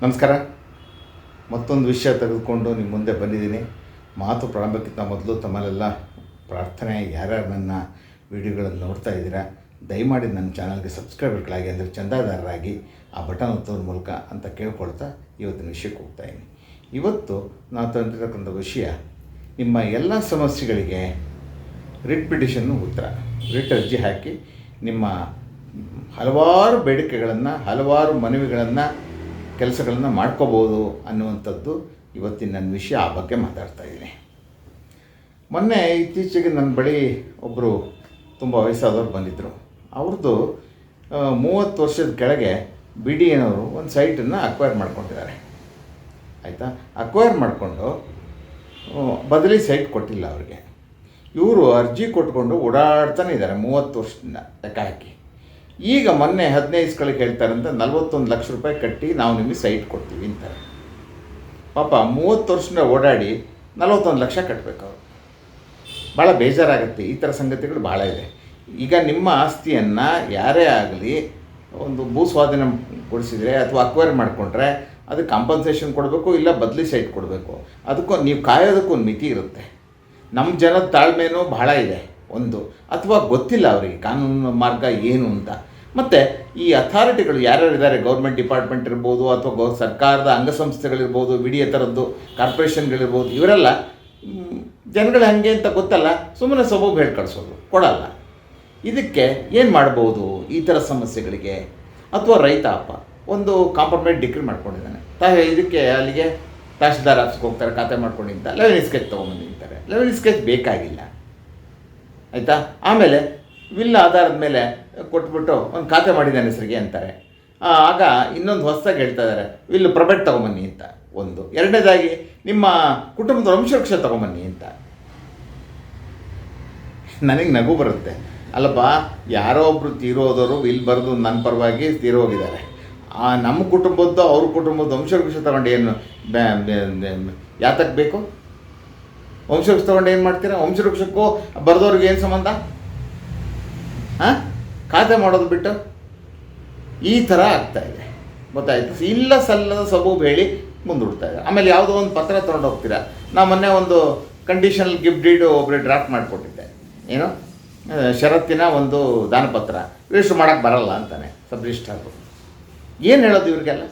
ನಮಸ್ಕಾರ. ಮತ್ತೊಂದು ವಿಷಯ ತೆಗೆದುಕೊಂಡು ನಿಮ್ಮ ಮುಂದೆ ಬಂದಿದ್ದೀನಿ. ಮಾತು ಪ್ರಾರಂಭಕ್ಕಿಂತ ಮೊದಲು ತಮ್ಮಲ್ಲೆಲ್ಲ ಪ್ರಾರ್ಥನೆ ಯಾರ್ಯಾರು ನನ್ನ ವಿಡಿಯೋಗಳನ್ನು ನೋಡ್ತಾ ಇದ್ದೀರಾ, ದಯಮಾಡಿ ನನ್ನ ಚಾನಲ್ಗೆ ಸಬ್ಸ್ಕ್ರೈಬರ್ಗಳಾಗಿ ಅಂದರೆ ಚಂದಾದಾರರಾಗಿ ಆ ಬಟನ್ ಒತ್ತೋದ್ರ ಮೂಲಕ ಅಂತ ಕೇಳ್ಕೊಳ್ತಾ ಇವತ್ತಿನ ವಿಷಯಕ್ಕೆ ಹೋಗ್ತಾ ಇದ್ದೀನಿ. ಇವತ್ತು ನಾನು ತಂದಿರತಕ್ಕಂಥ ವಿಷಯ, ನಿಮ್ಮ ಎಲ್ಲ ಸಮಸ್ಯೆಗಳಿಗೆ ರಿಟ್ ಪಿಟಿಷನ್ನು ಉತ್ತರ. ರಿಟ್ ಅರ್ಜಿ ಹಾಕಿ ನಿಮ್ಮ ಹಲವಾರು ಬೇಡಿಕೆಗಳನ್ನು, ಹಲವಾರು ಮನವಿಗಳನ್ನು ಕೆಲಸಗಳನ್ನು ಮಾಡ್ಕೋಬೋದು ಅನ್ನುವಂಥದ್ದು ಇವತ್ತಿನ ನನ್ನ ವಿಷಯ ಆ ಬಗ್ಗೆ ಮಾತಾಡ್ತಾ ಇದ್ದೀನಿ. ಮೊನ್ನೆ ಇತ್ತೀಚೆಗೆ ನನ್ನ ಬಳಿ ಒಬ್ಬರು ತುಂಬ ವಯಸ್ಸಾದವ್ರು ಬಂದಿದ್ದರು ಅವ್ರದ್ದು ಮೂವತ್ತು ವರ್ಷದ ಕೆಳಗೆ ಬಿ ಡಿ ಎನವರು ಒಂದು ಸೈಟನ್ನು ಅಕ್ವೈರ್ ಮಾಡ್ಕೊಂಡಿದ್ದಾರೆ. ಆಯಿತಾ? ಅಕ್ವೈರ್ ಮಾಡಿಕೊಂಡು ಬದಲಿ ಸೈಟ್ ಕೊಟ್ಟಿಲ್ಲ ಅವ್ರಿಗೆ. ಇವರು ಅರ್ಜಿ ಕೊಟ್ಕೊಂಡು ಓಡಾಡ್ತಾನೆ ಇದ್ದಾರೆ ಮೂವತ್ತು ವರ್ಷದಿಂದ ಲೆಕ್ಕ ಹಾಕಿ. ಈಗ ಮೊನ್ನೆ ಹದಿನೈದು ಸ್ಗಳಿಗೆ ಹೇಳ್ತಾರಂತ, ನಲ್ವತ್ತೊಂದು ಲಕ್ಷ ರೂಪಾಯಿ ಕಟ್ಟಿ ನಾವು ನಿಮಗೆ ಸೈಟ್ ಕೊಡ್ತೀವಿ ಅಂತಾರೆ. ಪಾಪ ಮೂವತ್ತು ವರ್ಷದಿಂದ ಓಡಾಡಿ ನಲ್ವತ್ತೊಂದು ಲಕ್ಷ ಕಟ್ಟಬೇಕು ಅವರು. ಭಾಳ ಬೇಜಾರಾಗುತ್ತೆ, ಈ ಥರ ಸಂಗತಿಗಳು ಭಾಳ ಇದೆ. ಈಗ ನಿಮ್ಮ ಆಸ್ತಿಯನ್ನು ಯಾರೇ ಆಗಲಿ ಒಂದು ಭೂ ಸ್ವಾಧೀನಗೊಳಿಸಿದರೆ ಅಥವಾ ಅಕ್ವೈರ್ ಮಾಡಿಕೊಂಡ್ರೆ ಅದಕ್ಕೆ ಕಾಂಪನ್ಸೇಷನ್ ಕೊಡಬೇಕು ಇಲ್ಲ ಬದಲಿ ಸೈಟ್ ಕೊಡಬೇಕು. ಅದಕ್ಕೂ ನೀವು ಕಾಯೋದಕ್ಕೂ ಒಂದು ಮಿತಿ ಇರುತ್ತೆ. ನಮ್ಮ ಜನದ ತಾಳ್ಮೆಯೂ ಭಾಳ ಇದೆ. ಒಂದು ಅಥವಾ ಗೊತ್ತಿಲ್ಲ ಅವರಿಗೆ ಕಾನೂನು ಮಾರ್ಗ ಏನು ಅಂತ. ಮತ್ತು ಈ ಅಥಾರಿಟಿಗಳು ಯಾರ್ಯಾರಿದ್ದಾರೆ ಗೌರ್ಮೆಂಟ್ ಡಿಪಾರ್ಟ್ಮೆಂಟ್ ಇರ್ಬೋದು ಅಥವಾ ಗೌ ಸರ್ಕಾರದ ಅಂಗಸಂಸ್ಥೆಗಳಿರ್ಬೋದು ವಿಡಿಯ ಥರದ್ದು ಕಾರ್ಪೊರೇಷನ್ಗಳಿರ್ಬೋದು, ಇವರೆಲ್ಲ ಜನಗಳು ಹಾಗೆ ಅಂತ ಗೊತ್ತಲ್ಲ? ಸುಮ್ಮನೆ ಸ್ವಭಾವ ಹೇಳಿ ಕಳಿಸೋದು ಕೊಡಲ್ಲ. ಇದಕ್ಕೆ ಏನು ಮಾಡ್ಬೋದು? ಈ ಥರ ಸಮಸ್ಯೆಗಳಿಗೆ. ಅಥವಾ ರೈತಾಪ ಒಂದು ಕಾಂಪ್ರಮೈಸ್ ಡಿಕ್ರಿ ಮಾಡ್ಕೊಂಡಿದ್ದಾನೆ. ತಾ ಇದಕ್ಕೆ ಅಲ್ಲಿಗೆ ತಹಶೀಲ್ದಾರ್ ಆಫೀಸ್ಗೆ ಹೋಗ್ತಾರೆ, ಖಾತೆ ಮಾಡ್ಕೊಂಡಿಂತ ಲೆವೆನ್ ಸ್ಕೆಚ್ ತೊಗೊಂಡು ನಿಂತಾರೆ. ಲೆವೆನ್ ಸ್ಕೆಚ್ ಬೇಕಾಗಿಲ್ಲ. ಆಯಿತಾ? ಆಮೇಲೆ ವಿಲ್ ಆಧಾರದ ಮೇಲೆ ಕೊಟ್ಬಿಟ್ಟು ಒಂದು ಖಾತೆ ಮಾಡಿದ್ದಾನೆ ಹೆಸರಿಗೆ ಅಂತಾರೆ. ಆಗ ಇನ್ನೊಂದು ಹೊಸದಾಗಿ ಹೇಳ್ತಾ ಇದ್ದಾರೆ ವಿಲ್ ಪ್ರೊಬೆಟ್ ತೊಗೊಂಬನ್ನಿ ಅಂತ. ಒಂದು. ಎರಡನೇದಾಗಿ, ನಿಮ್ಮ ಕುಟುಂಬದ ವಂಶವೃಕ್ಷ ತೊಗೊಂಬನ್ನಿ ಅಂತ. ನನಗೆ ನಗು ಬರುತ್ತೆ. ಅಲ್ಲಪ್ಪ, ಯಾರೋ ಒಬ್ಬರು ತೀರೋದವರು ವಿಲ್ ಬರೆದು ನನ್ನ ಪರವಾಗಿ ತೀರೋಗಿದ್ದಾರೆ. ಆ, ನಮ್ಮ ಕುಟುಂಬದ್ದು, ಅವ್ರ ಕುಟುಂಬದ ವಂಶವೃಕ್ಷ ತಗೊಂಡು ಏನು ಯಾತಕ್ಕೆ ಬೇಕು? ವಂಶವೃಕ್ಷ ತಗೊಂಡು ಏನು ಮಾಡ್ತೀರಾ? ವಂಶವೃಕ್ಷಕ್ಕೂ ಬರೆದವ್ರಿಗೆ ಏನು ಸಂಬಂಧ? ಹಾಂ? ಖಾತೆ ಮಾಡೋದು ಬಿಟ್ಟು? ಈ ಥರ ಆಗ್ತಾ ಇದೆ. ಗೊತ್ತಾಯ್ತು? ಇಲ್ಲ ಸಲ್ಲದ ಸಬೂಬು ಹೇಳಿ ಮುಂದೂಡ್ತಾ ಇದೆ. ಆಮೇಲೆ ಯಾವುದೋ ಒಂದು ಪತ್ರ ತೊಗೊಂಡು ಹೋಗ್ತೀರಾ? ನಾ ಮೊನ್ನೆ ಒಂದು ಕಂಡೀಷನಲ್ ಗಿಫ್ಟ್ ಡೀಡ್ ಒಬ್ಬರು ಡ್ರಾಫ್ಟ್ ಮಾಡಿಕೊಟ್ಟಿದ್ದೆ. ಏನು? ಷರತ್ತಿನ ಒಂದು ದಾನಪತ್ರ. ರಿಜಿಸ್ಟರ್ ಮಾಡೋಕ್ಕೆ ಬರಲ್ಲ ಅಂತಾನೆ ಸಬ್ ರಿಜಿಸ್ಟ್ರಾರು ಏನು ಹೇಳೋದು ಇವ್ರಿಗೆಲ್ಲ?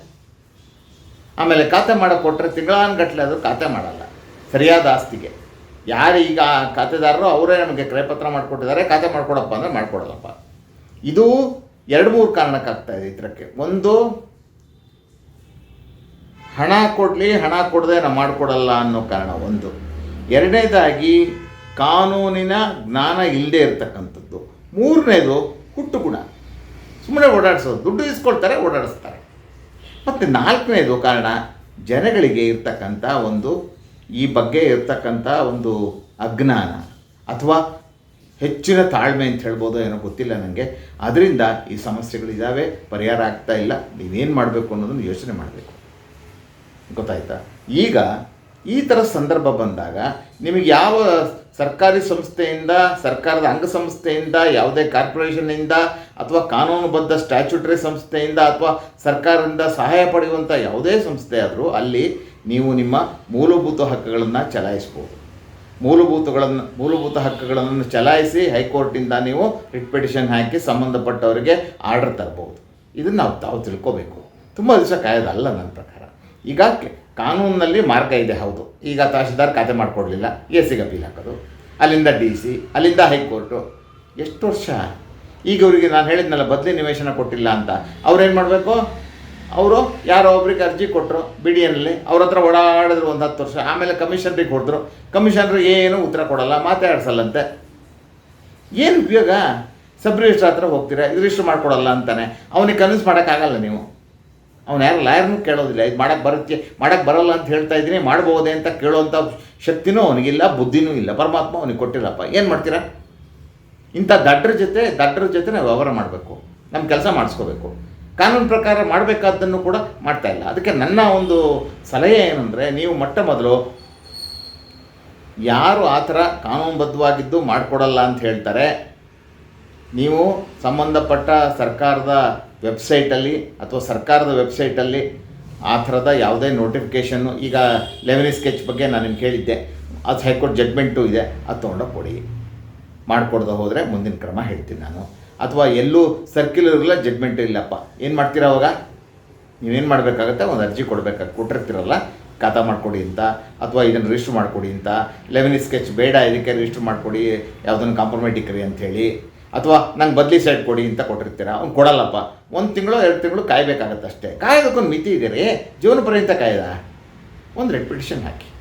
ಆಮೇಲೆ ಖಾತೆ ಮಾಡೋಕ್ಕೆ ಕೊಟ್ಟರೆ ತಿಂಗಳಾನುಗಟ್ಟಲೆ ಅದು ಖಾತೆ ಮಾಡಲ್ಲ. ಸರಿಯಾದ ಆಸ್ತಿಗೆ. ಯಾರು ಈಗ ಖಾತೆದಾರರು, ಅವರೇ ನಮಗೆ ಕ್ರಯಪತ್ರ ಮಾಡಿಕೊಟ್ಟಿದ್ದಾರೆ, ಖಾತೆ ಮಾಡಿಕೊಡಪ್ಪ ಅಂದರೆ ಮಾಡಿಕೊಡೋದಪ್ಪ ಇದು ಎರಡು ಮೂರು ಕಾರಣಕ್ಕಾಗ್ತಾ ಇದೆ ಇದಕ್ಕೆ ಒಂದು, ಹಣ ಕೊಡಲಿ, ಹಣ ಕೊಡದೆ ನಾವು ಮಾಡಿಕೊಡಲ್ಲ ಅನ್ನೋ ಕಾರಣ ಒಂದು. ಎರಡನೇದಾಗಿ, ಕಾನೂನಿನ ಜ್ಞಾನ ಇಲ್ಲದೆ ಇರತಕ್ಕಂಥದ್ದು. ಮೂರನೇದು ಹುಟ್ಟು ಗುಣ ಸುಮ್ಮನೆ ಓಡಾಡಿಸೋದು. ದುಡ್ಡು ಇಸ್ಕೊಳ್ತಾರೆ, ಓಡಾಡಿಸ್ತಾರೆ. ಮತ್ತು ನಾಲ್ಕನೇದು ಕಾರಣ, ಜನಗಳಿಗೆ ಇರ್ತಕ್ಕಂಥ ಒಂದು ಈ ಬಗ್ಗೆ ಇರ್ತಕ್ಕಂಥ ಒಂದು ಅಜ್ಞಾನ ಅಥವಾ ಹೆಚ್ಚಿನ ತಾಳ್ಮೆ ಅಂತ ಹೇಳ್ಬೋದು ಏನೋ ಗೊತ್ತಿಲ್ಲ ನನಗೆ ಅದರಿಂದ ಈ ಸಮಸ್ಯೆಗಳಿದ್ದಾವೆ ಪರಿಹಾರ ಆಗ್ತಾ ಇಲ್ಲ, ನೀವೇನು ಮಾಡಬೇಕು ಅನ್ನೋದನ್ನು ಯೋಚನೆ ಮಾಡಬೇಕು. ಗೊತ್ತಾಯ್ತಾ? ಈಗ ಈ ಥರ ಸಂದರ್ಭ ಬಂದಾಗ ನಿಮಗೆ ಯಾವ ಸರ್ಕಾರಿ ಸಂಸ್ಥೆಯಿಂದ, ಸರ್ಕಾರದ ಅಂಗಸಂಸ್ಥೆಯಿಂದ, ಯಾವುದೇ ಕಾರ್ಪೊರೇಷನ್ನಿಂದ ಅಥವಾ ಕಾನೂನುಬದ್ಧ ಸ್ಟ್ಯಾಚ್ಯುಟರಿ ಸಂಸ್ಥೆಯಿಂದ ಅಥವಾ ಸರ್ಕಾರದಿಂದ ಸಹಾಯ ಪಡೆಯುವಂಥ ಯಾವುದೇ ಸಂಸ್ಥೆ ಆದರೂ ಅಲ್ಲಿ ನೀವು ನಿಮ್ಮ ಮೂಲಭೂತ ಹಕ್ಕುಗಳನ್ನು ಚಲಾಯಿಸ್ಬೋದು. ಮೂಲಭೂತಗಳನ್ನು, ಮೂಲಭೂತ ಹಕ್ಕುಗಳನ್ನು ಚಲಾಯಿಸಿ ಹೈಕೋರ್ಟಿಂದ ನೀವು ರಿಟ್ ಪಿಟಿಷನ್ ಹಾಕಿ ಸಂಬಂಧಪಟ್ಟವರಿಗೆ ಆರ್ಡರ್ ತರ್ಬೋದು. ಇದನ್ನು ನಾವು ತಾವು ತಿಳ್ಕೋಬೇಕು. ತುಂಬ ದಿವಸ ಕಾಯೋದಲ್ಲ ನನ್ನ ಪ್ರಕಾರ. ಈಗ ಕಾನೂನಿನಲ್ಲಿ ಮಾರ್ಗ ಇದೆ, ಹೌದು. ಈಗ ತಹಶೀಲ್ದಾರ್ ಖಾತೆ ಮಾಡಿಕೊಡ್ಲಿಲ್ಲ, ಎ ಸಿಗೆ ಅಪೀಲ್ ಹಾಕೋದು, ಅಲ್ಲಿಂದ ಡಿ ಸಿ, ಅಲ್ಲಿಂದ ಹೈಕೋರ್ಟು. ಎಷ್ಟು ವರ್ಷ? ಈಗ ಅವರಿಗೆ ನಾನು ಹೇಳಿದ್ನಲ್ಲ, ಬದಲಿ ನಿವೇಶನ ಕೊಟ್ಟಿಲ್ಲ ಅಂತ. ಅವ್ರೇನು ಮಾಡಬೇಕು? ಅವರು ಯಾರೋ ಒಬ್ರಿಗೆ ಅರ್ಜಿ ಕೊಟ್ಟರು ಬಿ ಡಿ ಎನ್ನಲ್ಲಿ ಅವ್ರ ಹತ್ರ ಓಡಾಡಿದ್ರು ಒಂದು ಹತ್ತು ವರ್ಷ, ಆಮೇಲೆ ಕಮಿಷನ್ರಿಗೆ ಹೊಡೆದ್ರು ಕಮಿಷನ್ರು ಏನು ಉತ್ತರ ಕೊಡಲ್ಲ, ಮಾತಾಡ್ಸಲ್ಲಂತೆ. ಏನು ಉಪಯೋಗ? ಸಬ್ ರಿಜಿಸ್ಟ್ರ್ ಹತ್ರ ಹೋಗ್ತೀರಾ? ರಿಜಿಸ್ಟ್ರ್ ಮಾಡ್ಕೊಡಲ್ಲ ಅಂತಾನೆ. ಅವನಿಗೆ ಕನ್ವಿನ್ಸ್ ಮಾಡೋಕ್ಕಾಗಲ್ಲ ನೀವು. ಅವ್ನು ಯಾರು ಲಾಯರ್ನೂ ಕೇಳೋದಿಲ್ಲ. ಇದು ಮಾಡೋಕ್ಕೆ ಬರುತ್ತೆ ಮಾಡೋಕ್ಕೆ ಬರಲ್ಲ ಅಂತ ಹೇಳ್ತಾ ಇದ್ದೀನಿ, ಮಾಡ್ಬೋದೇ ಅಂತ ಕೇಳೋವಂಥ ಶಕ್ತಿನೂ ಅವನಿಗಿಲ್ಲ, ಬುದ್ಧಿನೂ ಇಲ್ಲ. ಪರಮಾತ್ಮ ಅವನಿಗೆ ಕೊಟ್ಟಿಲ್ಲಪ್ಪ. ಏನು ಮಾಡ್ತೀರಾ? ಇಂಥ ದಡ್ಡರ ಜೊತೆ ದಡ್ಡರ ಜೊತೆ ನಾವು ವ್ಯವಹಾರ ಮಾಡಬೇಕು. ನಮ್ಮ ಕೆಲಸ ಮಾಡಿಸ್ಕೋಬೇಕು. ಕಾನೂನು ಪ್ರಕಾರ ಮಾಡಬೇಕಾದ್ದನ್ನು ಕೂಡ ಮಾಡ್ತಾ ಇಲ್ಲ. ಅದಕ್ಕೆ ನನ್ನ ಒಂದು ಸಲಹೆ ಏನಂದರೆ, ನೀವು ಮೊಟ್ಟ ಮೊದಲು ಯಾರು ಆ ಥರ ಕಾನೂನುಬದ್ಧವಾಗಿದ್ದು ಮಾಡಿಕೊಡಲ್ಲ ಅಂತ ಹೇಳ್ತಾರೆ, ನೀವು ಸಂಬಂಧಪಟ್ಟ ಸರ್ಕಾರದ ವೆಬ್ಸೈಟಲ್ಲಿ ಅಥವಾ ಸರ್ಕಾರದ ವೆಬ್ಸೈಟಲ್ಲಿ ಆ ಥರದ ಯಾವುದೇ ನೋಟಿಫಿಕೇಷನ್ನು, ಈಗ ಲೆವೆನಿ ಸ್ಕೆಚ್ ಬಗ್ಗೆ ನಾನು ನಿಮ್ಗೆ ಹೇಳಿದ್ದೆ, ಅದು ಹೈಕೋರ್ಟ್ ಜಡ್ಮೆಂಟು ಇದೆ, ಅದು ತೊಗೊಂಡೋಗಿ ಕೊಡಿ. ಮಾಡಿಕೊಡ್ದೆ ಹೋದರೆ ಮುಂದಿನ ಕ್ರಮ ಹೇಳ್ತೀನಿ ನಾನು. ಅಥವಾ ಎಲ್ಲೂ ಸರ್ಕ್ಯುಲರ್ ಇರಲ್ಲ ಜಡ್ಮೆಂಟ್ ಇಲ್ಲಪ್ಪ. ಏನು ಮಾಡ್ತೀರಾ ಅವಾಗ? ನೀವೇನು ಮಾಡಬೇಕಾಗತ್ತೆ? ಒಂದು ಅರ್ಜಿ ಕೊಡಬೇಕಾಗಿ ಕೊಟ್ಟಿರ್ತೀರಲ್ಲ? ಖಾತಾ ಮಾಡಿಕೊಡಿ ಅಂತ, ಅಥವಾ ಇದನ್ನು ರಿಜಿಸ್ಟರ್ ಮಾಡಿಕೊಡಿ ಅಂತ ಲೆವೆನ್ ಸ್ಕೆಚ್ ಬೇಡ, ಇದಕ್ಕೆ ರಿಜಿಸ್ಟರ್ ಮಾಡಿಕೊಡಿ, ಯಾವುದನ್ನು ಕಾಂಪ್ರಮೈಟ್ ಇಕ್ಕಿರಿ ಅಂಥೇಳಿ ಅಥವಾ ನಂಗೆ ಬದಲಿ ಸೈಡ್ ಕೊಡಿ ಅಂತ ಕೊಟ್ಟಿರ್ತೀರ? ಅವ್ನು ಕೊಡಲ್ಲಪ್ಪ. ಒಂದು ತಿಂಗಳು, ಎರಡು ತಿಂಗಳು ಕಾಯಬೇಕಾಗತ್ತೆ ಅಷ್ಟೇ. ಕಾಯೋದಕ್ಕೊಂದು ಮಿತಿ ಇದೆ ರೀ? ಜೀವನ ಪರ್ಯಂತ ಕಾಯ್ದ? ಒಂದು ರೆಡ್ ಪಿಟಿಷನ್ ಹಾಕಿ.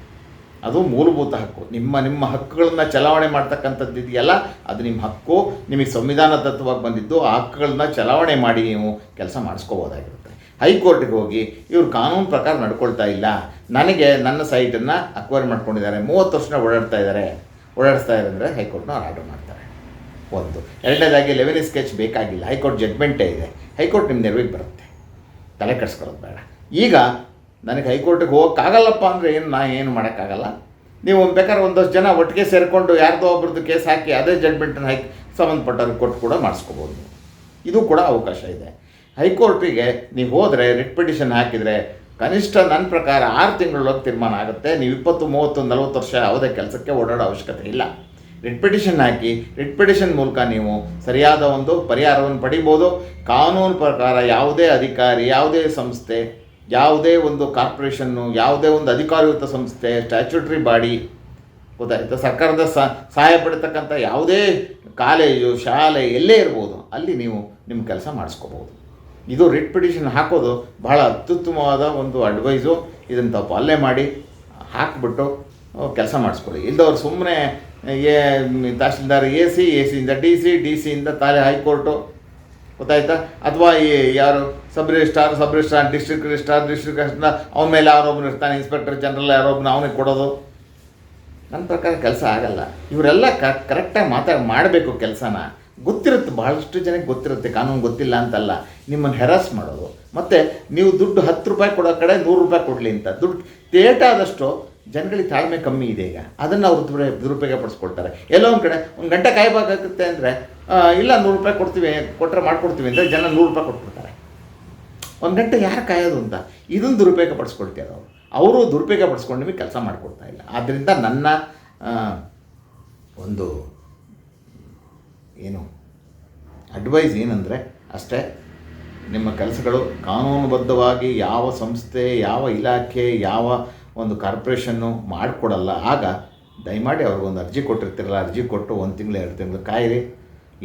ಅದು ಮೂಲಭೂತ ಹಕ್ಕು. ನಿಮ್ಮ ನಿಮ್ಮ ಹಕ್ಕುಗಳನ್ನು ಚಲಾವಣೆ ಮಾಡ್ತಕ್ಕಂಥದ್ದು ಇದೆಯಲ್ಲ, ಅದು ನಿಮ್ಮ ಹಕ್ಕು. ನಿಮಗೆ ಸಂವಿಧಾನ ತತ್ವವಾಗಿ ಬಂದಿದ್ದು ಆ ಹಕ್ಕುಗಳನ್ನ ಚಲಾವಣೆ ಮಾಡಿ ನೀವು ಕೆಲಸ ಮಾಡಿಸ್ಕೋಬೋದಾಗಿರುತ್ತೆ. ಹೈಕೋರ್ಟಿಗೆ ಹೋಗಿ ಇವರು ಕಾನೂನು ಪ್ರಕಾರ ನಡ್ಕೊಳ್ತಾ ಇಲ್ಲ. ನನಗೆ ನನ್ನ ಸೈಟನ್ನು ಅಕ್ವೈರ್ ಮಾಡ್ಕೊಂಡಿದ್ದಾರೆ. ಮೂವತ್ತು ವರ್ಷ ಓಡಾಡ್ತಾ ಇದ್ದಾರೆ. ಓಡಾಡಿಸ್ತಾ ಇದ್ದಾರೆ ಅಂದರೆ ಹೈಕೋರ್ಟ್ನ ಆರ್ಡರ್ ಮಾಡ್ತಾರೆ. ಒಂದು. ಎರಡನೇದಾಗಿ ಲೆವೆನ್ ಸ್ಕೆಚ್ ಬೇಕಾಗಿಲ್ಲ. ಹೈಕೋರ್ಟ್ ಜಡ್ಮೆಂಟೇ ಇದೆ. ಹೈಕೋರ್ಟ್ ನಿಮ್ಮ ನೆರವಿಗೆ ಬರುತ್ತೆ. ತಲೆ ಕೆಡಿಸ್ಕೊಳ್ಳೋದು ಬೇಡ. ಈಗ ನನಗೆ ಹೈಕೋರ್ಟಿಗೆ ಹೋಗೋಕ್ಕಾಗಲ್ಲಪ್ಪ ಅಂದರೆ ಏನು, ನಾ ಏನು ಮಾಡೋಕ್ಕಾಗಲ್ಲ. ನೀವು ಬೇಕಾದ್ರೆ ಒಂದಷ್ಟು ಜನ ಒಟ್ಟಿಗೆ ಸೇರಿಕೊಂಡು ಯಾರ್ದೋ ಒಬ್ರದ್ದು ಕೇಸ್ ಹಾಕಿ ಅದೇ ಜಡ್ಮೆಂಟನ್ನು ಹಾಕಿ ಸಂಬಂಧಪಟ್ಟವ್ರಿಗೆ ಕೊಟ್ಟು ಕೂಡ ಮಾಡಿಸ್ಕೋಬೋದು. ಇದು ಕೂಡ ಅವಕಾಶ ಇದೆ. ಹೈಕೋರ್ಟಿಗೆ ನೀವು ಹೋದರೆ ರಿಟ್ ಪಿಟಿಷನ್ ಹಾಕಿದರೆ ಕನಿಷ್ಠ ನನ್ನ ಪ್ರಕಾರ ಆರು ತಿಂಗಳೊಳಗೆ ತೀರ್ಮಾನ ಆಗುತ್ತೆ. ನೀವು ಇಪ್ಪತ್ತು, ಮೂವತ್ತು, ನಲವತ್ತು ವರ್ಷ ಯಾವುದೇ ಕೆಲಸಕ್ಕೆ ಓಡಾಡೋ ಅವಶ್ಯಕತೆ ಇಲ್ಲ. ರಿಟ್ ಪಿಟಿಷನ್ ಹಾಕಿ ರಿಟ್ ಪಿಟಿಷನ್ ಮೂಲಕ ನೀವು ಸರಿಯಾದ ಒಂದು ಪರಿಹಾರವನ್ನು ಪಡಿಬೋದು. ಕಾನೂನು ಪ್ರಕಾರ ಯಾವುದೇ ಅಧಿಕಾರಿ, ಯಾವುದೇ ಸಂಸ್ಥೆ ಯಾವುದೇ ಒಂದು ಕಾರ್ಪೊರೇಷನ್ನು, ಯಾವುದೇ ಒಂದು ಅಧಿಕಾರಯುತ ಸಂಸ್ಥೆ ಸ್ಟ್ಯಾಚ್ಯೂಟ್ರಿ ಬಾಡಿ ಗೊತ್ತಾಯ್ತು? ಸರ್ಕಾರದ ಸಹಾಯ ಪಡಿತಕ್ಕಂಥ ಯಾವುದೇ ಕಾಲೇಜು, ಶಾಲೆ, ಎಲ್ಲೇ ಇರ್ಬೋದು, ಅಲ್ಲಿ ನೀವು ನಿಮ್ಮ ಕೆಲಸ ಮಾಡಿಸ್ಕೋಬೋದು. ಇದು ರಿಟ್ ಪಿಟಿಷನ್ ಹಾಕೋದು ಬಹಳ ಅತ್ಯುತ್ತಮವಾದ ಒಂದು ಅಡ್ವೈಸು ಇದನ್ನು ತಾವು ಪಾಲನೆ ಮಾಡಿ, ಹಾಕಿಬಿಟ್ಟು ಕೆಲಸ ಮಾಡಿಸ್ಕೊಳ್ಳಿ. ಇಲ್ಲದವ್ರು ಸುಮ್ಮನೆ ಏ, ತಹಶೀಲ್ದಾರ್ ಎ ಸಿ, ಎ ಸಿಯಿಂದ ಡಿ ಸಿ, ಡಿ ಸಿಯಿಂದ ತಾಲೆ ಹೈಕೋರ್ಟು ಗೊತ್ತಾಯ್ತಾ? ಅಥವಾ ಈ ಯಾರು sub registrar sub registrar district registrar district registrar ಅವನ ಮೇಲೆ ಯಾರೊಬ್ಬನು ಇರ್ತಾನೆ. ಇನ್ಸ್ಪೆಕ್ಟರ್ ಜನರಲ್ ಯಾರೊಬ್ಬನ ಅವನಿಗೆ ಕೊಡೋದು. ನನ್ನ ಪ್ರಕಾರ ಕೆಲಸ ಆಗಲ್ಲ. ಇವರೆಲ್ಲ ಕ ಕರೆಕ್ಟಾಗಿ ಮಾತಾಡಿ ಮಾಡಬೇಕು ಕೆಲಸನ. ಗೊತ್ತಿರುತ್ತೆ ಭಾಳಷ್ಟು ಜನಕ್ಕೆ ಗೊತ್ತಿರುತ್ತೆ. ಕಾನೂನು ಗೊತ್ತಿಲ್ಲ ಅಂತಲ್ಲ. ನಿಮ್ಮನ್ನು ಹೆರಾಸ್ ಮಾಡೋದು. ಮತ್ತು ನೀವು ದುಡ್ಡು ಹತ್ತು ರೂಪಾಯಿ ಕೊಡೋ ಕಡೆ ನೂರು ರೂಪಾಯಿ ಕೊಡಲಿ ಅಂತ. ದುಡ್ಡು ತೇಟ ಆದಷ್ಟು ಜನಗಳಿಗೆ ತಾಳ್ಮೆ ಕಮ್ಮಿ ಇದೆ ಈಗ. ಅದನ್ನು ಅವರು ದುರ ದುರುಪಯೋಗ ಪಡಿಸ್ಕೊಳ್ತಾರೆ ಎಲ್ಲೋ ಒಂದು ಕಡೆ ಒಂದು ಗಂಟೆ ಕಾಯಬೇಕಾಗುತ್ತೆ ಅಂದರೆ ಇಲ್ಲ ನೂರು ರೂಪಾಯಿ ಕೊಡ್ತೀವಿ ಕೊಟ್ಟರೆ ಮಾಡ್ಕೊಡ್ತೀವಿ ಅಂದರೆ ಜನ ನೂರು ರೂಪಾಯಿ ಕೊಟ್ಬಿಡ್ತಾರೆ. ಒಂದು ಗಂಟೆ ಯಾರು ಕಾಯೋದು ಅಂತ? ಇದನ್ನು ದುರುಪಯೋಗ ಪಡಿಸ್ಕೊಳ್ತಾರೆ ಅವರು. ಅವರು ದುರುಪಯೋಗ ಪಡಿಸ್ಕೊಂಡು ಕೆಲಸ ಮಾಡಿಕೊಡ್ತಾ ಇಲ್ಲ. ಆದ್ದರಿಂದ ನನ್ನ ಒಂದು ಏನು ಅಡ್ವೈಸ್ ಏನಂದರೆ ಅಷ್ಟೇ, ನಿಮ್ಮ ಕೆಲಸಗಳು ಕಾನೂನುಬದ್ಧವಾಗಿ ಯಾವ ಸಂಸ್ಥೆ, ಯಾವ ಇಲಾಖೆ, ಯಾವ ಒಂದು ಕಾರ್ಪೊರೇಷನ್ನು ಮಾಡಿಕೊಡಲ್ಲ. ಆಗ ದಯಮಾಡಿ ಅವ್ರಿಗೊಂದು ಅರ್ಜಿ ಕೊಟ್ಟಿರ್ತೀರಲ್ಲ, ಅರ್ಜಿ ಕೊಟ್ಟು ಒಂದು ತಿಂಗಳು, ಎರಡು ತಿಂಗಳು ಕಾಯಿರಿ.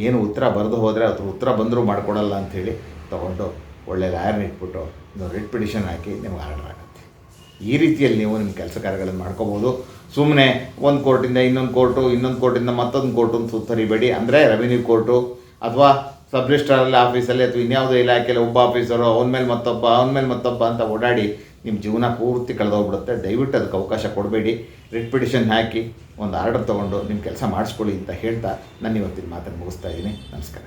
ಏನು ಉತ್ತರ ಬರೆದು ಹೋದರೆ ಅದ್ರ ಉತ್ತರ ಬಂದರೂ ಮಾಡಿಕೊಡಲ್ಲ ಅಂಥೇಳಿ ತೊಗೊಂಡು ಒಳ್ಳೆ ಲಾಯರ್ನ ಇಟ್ಬಿಟ್ಟು ನೀವು ರಿಟ್ ಪಿಟಿಷನ್ ಹಾಕಿ ನಿಮ್ಗೆ ಆರ್ಡರ್ ಆಗುತ್ತೆ. ಈ ರೀತಿಯಲ್ಲಿ ನೀವು ನಿಮ್ಮ ಕೆಲಸ ಕಾರ್ಯಗಳನ್ನು ಮಾಡ್ಕೋಬೋದು. ಸುಮ್ಮನೆ ಒಂದು ಕೋರ್ಟಿಂದ ಇನ್ನೊಂದು ಕೋರ್ಟು, ಇನ್ನೊಂದು ಕೋರ್ಟಿಂದ ಮತ್ತೊಂದು ಕೋರ್ಟು ಅಂತ ಸುತ್ತರಿಬೇಡಿ. ಅಂದರೆ ರೆವಿನ್ಯೂ ಕೋರ್ಟು ಅಥವಾ ಸಬ್ ರಿಜಿಸ್ಟ್ರಾರಲ್ಲಿ ಆಫೀಸಲ್ಲಿ ಅಥವಾ ಇನ್ಯಾವುದೋ ಇಲಾಖೆಯಲ್ಲಿ ಒಬ್ಬ ಆಫೀಸರು ಅವನ ಮೇಲೆ ಮತ್ತೊಬ್ಬ, ಅವನ ಮೇಲೆ ಮತ್ತೊಬ್ಬ ಅಂತ ಓಡಾಡಿ ನಿಮ್ಮ ಜೀವನ ಪೂರ್ತಿ ಕಳೆದೋಗ್ಬಿಡುತ್ತೆ. ದಯವಿಟ್ಟು ಅದಕ್ಕೆ ಅವಕಾಶ ಕೊಡಬೇಡಿ. ರಿಟ್ ಪಿಟಿಷನ್ ಹಾಕಿ ಒಂದು ಆರ್ಡರ್ ತೊಗೊಂಡು ನಿಮ್ಮ ಕೆಲಸ ಮಾಡಿಸ್ಕೊಳ್ಳಿ ಅಂತ ಹೇಳ್ತಾ ನಾನು ಇವತ್ತಿನ ಮಾತನ್ನು ಮುಗಿಸ್ತಾ ಇದ್ದೀನಿ. ನಮಸ್ಕಾರ.